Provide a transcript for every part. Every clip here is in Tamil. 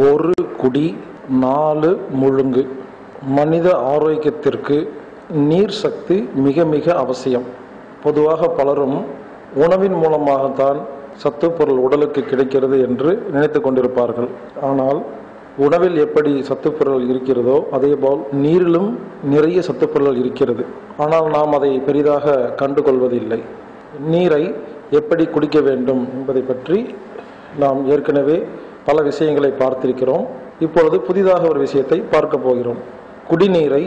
ஒரு குடி நாலு முழுங்கு. மனித ஆரோக்கியத்திற்கு நீர் சக்தி மிக மிக அவசியம். பொதுவாக பலரும் உணவின் மூலமாகத்தான் சத்து பொருள் உடலுக்கு கிடைக்கிறது என்று நினைத்து கொண்டிருப்பார்கள். ஆனால் உணவில் எப்படி சத்துப்பொருள் இருக்கிறதோ அதேபோல் நீரிலும் நிறைய சத்துப்பொருள் இருக்கிறது. ஆனால் நாம் அதை பெரிதாக கண்டுகொள்வதில்லை. நீரை எப்படி குடிக்க வேண்டும் என்பதை பற்றி நாம் ஏற்கனவே பல விஷயங்களை பார்த்திருக்கிறோம். இப்பொழுது புதிதாக ஒரு விஷயத்தை பார்க்க போகிறோம். குடிநீரை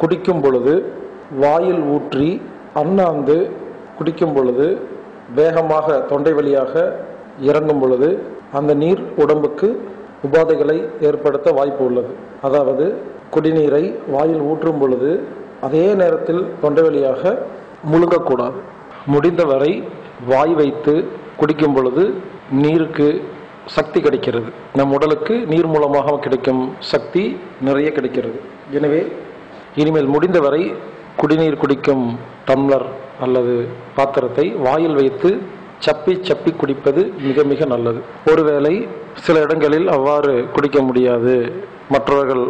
குடிக்கும் பொழுது வாயில் ஊற்றி அண்ணாந்து குடிக்கும் பொழுது வேகமாக தொண்டை வழியாக இறங்கும் பொழுது அந்த நீர் உடம்புக்கு உபாதைகளை ஏற்படுத்த வாய்ப்பு உள்ளது. அதாவது குடிநீரை வாயில் ஊற்றும் பொழுது அதே நேரத்தில் தொண்டை வழியாக முழுங்கக்கூடாது முடிந்தவரை வாய் வைத்து குடிக்கும் பொழுது நீருக்கு சக்தி கிடைக்கிறது. நம் உடலுக்கு நீர் மூலமாக கிடைக்கும் சக்தி நிறைய கிடைக்கிறது. எனவே இனிமேல் முடிந்தவரை குடிநீர் குடிக்கும் டம்ளர் அல்லது பாத்திரத்தை வாயில் வைத்து சப்பி சப்பி குடிப்பது மிக மிக நல்லது. ஒருவேளை சில இடங்களில் அவ்வாறு குடிக்க முடியாது. மற்றவர்கள்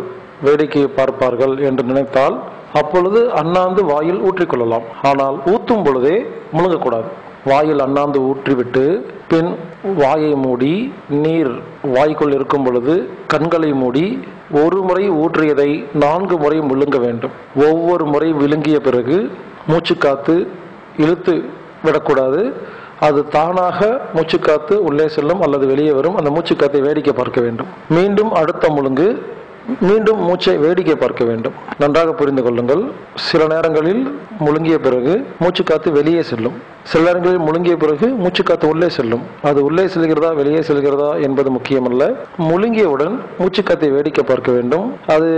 வேடிக்கை பார்ப்பார்கள் என்று நினைத்தால் அப்பொழுது அண்ணாந்து வாயில் ஊற்றிக்கொள்ளலாம். ஆனால் ஊற்றும் பொழுதே முழுங்கக்கூடாது. வாயில் அண்ணாந்து ஊற்றிவிட்டு பெண் வாயை மூடி நீர் வாய்க்குள் இருக்கும் பொழுது கண்களை மூடி ஒரு முறை ஊற்றியதை நான்கு முறை விழுங்க வேண்டும். ஒவ்வொரு முறை விழுங்கிய பிறகு மூச்சு காத்து இழுத்து விடக்கூடாது. அது தானாக மூச்சுக்காத்து உள்ளே செல்லும் அல்லது வெளியே வரும். அந்த மூச்சுக்காத்தை வேடிக்கை பார்க்க வேண்டும். மீண்டும் அடுத்த முழுங்கு மீண்டும் மூச்சை வேடிக்கை பார்க்க வேண்டும். நன்றாக புரிந்து கொள்ளுங்கள். சில நேரங்களில் முழுங்கிய பிறகு மூச்சு காத்து வெளியே செல்லும். சில நேரங்களில் முழுங்கிய பிறகு மூச்சு காத்து உள்ளே செல்லும். அது உள்ளே செல்கிறதா வெளியே செல்கிறதா என்பது முக்கியமல்ல. முழுங்கியவுடன் மூச்சு காத்தை வேடிக்கை பார்க்க வேண்டும். அது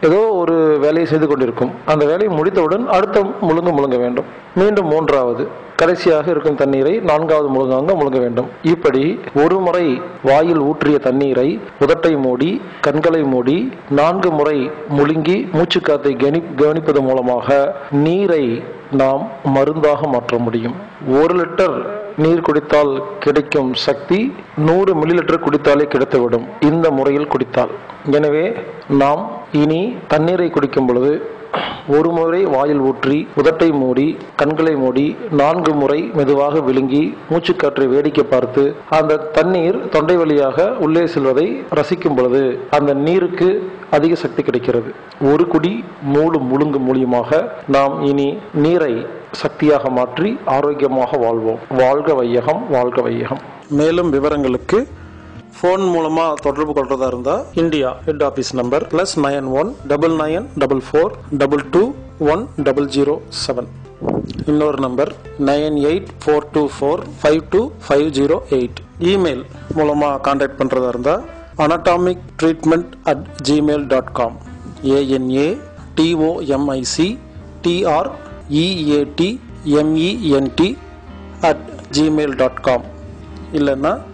ஏதோ ஒரு வேலையை செய்து கொண்டிருக்கும். அந்த வேலையை முடித்தவுடன் அடுத்த முழுங்கு முழுங்க வேண்டும். மீண்டும் மூன்றாவது கடைசியாக இருக்கும் தண்ணீரை நான்காவது முழுங்காங்க முழுங்க வேண்டும். இப்படி ஒரு முறை வாயில் ஊற்றிய தண்ணீரை உதட்டை மூடி கண்களை மூடி நான்கு முறை முழுங்கி மூச்சுக்காத்தை கவனி கவனிப்பது மூலமாக நீரை நாம் மருந்தாக மாற்ற முடியும். ஒரு லிட்டர் நீர் குடித்தால் கிடைக்கும் சக்தி நூறு மில்லி லிட்டர் குடித்தாலே கிடைத்துவிடும். இந்த முறையில் குடித்தால். எனவே நாம் இனி தண்ணீரை குடிக்கும் பொழுது ஒரு முறை வாயில் ஊற்றி உதட்டை மூடி கண்களை மூடி நான்கு முறை மெதுவாக விழுங்கி மூச்சுக்காற்றை வேடிக்கை பார்த்து அந்த தண்ணீர் தொண்டை வழியாக உள்ளே செல்வதை ரசிக்கும் பொழுது அந்த நீருக்கு அதிக சக்தி கிடைக்கிறது. ஒரு குடி மூணு முழுங்கு மூலியமாக நாம் இனி நீரை சக்தியாக மாற்றி ஆரோக்கியமாக வாழ்வோம். வாழ்க வையகம் வாழ்க வையகம். மேலும் விவரங்களுக்கு ஃபோன் மூலமா தொடர்பு கொள்றதா இருந்தா India head office number plus nine one double nine double four double two one double zero seven இன்னொரு number nine eight four two four five two five zero eight email மூலமா கான்டாக்ட் பண்றதா இருந்தா anatomic treatment at Gmail dot com A N A T O M I C T R E A T M E N T at Gmail dot com இல்லைன்னா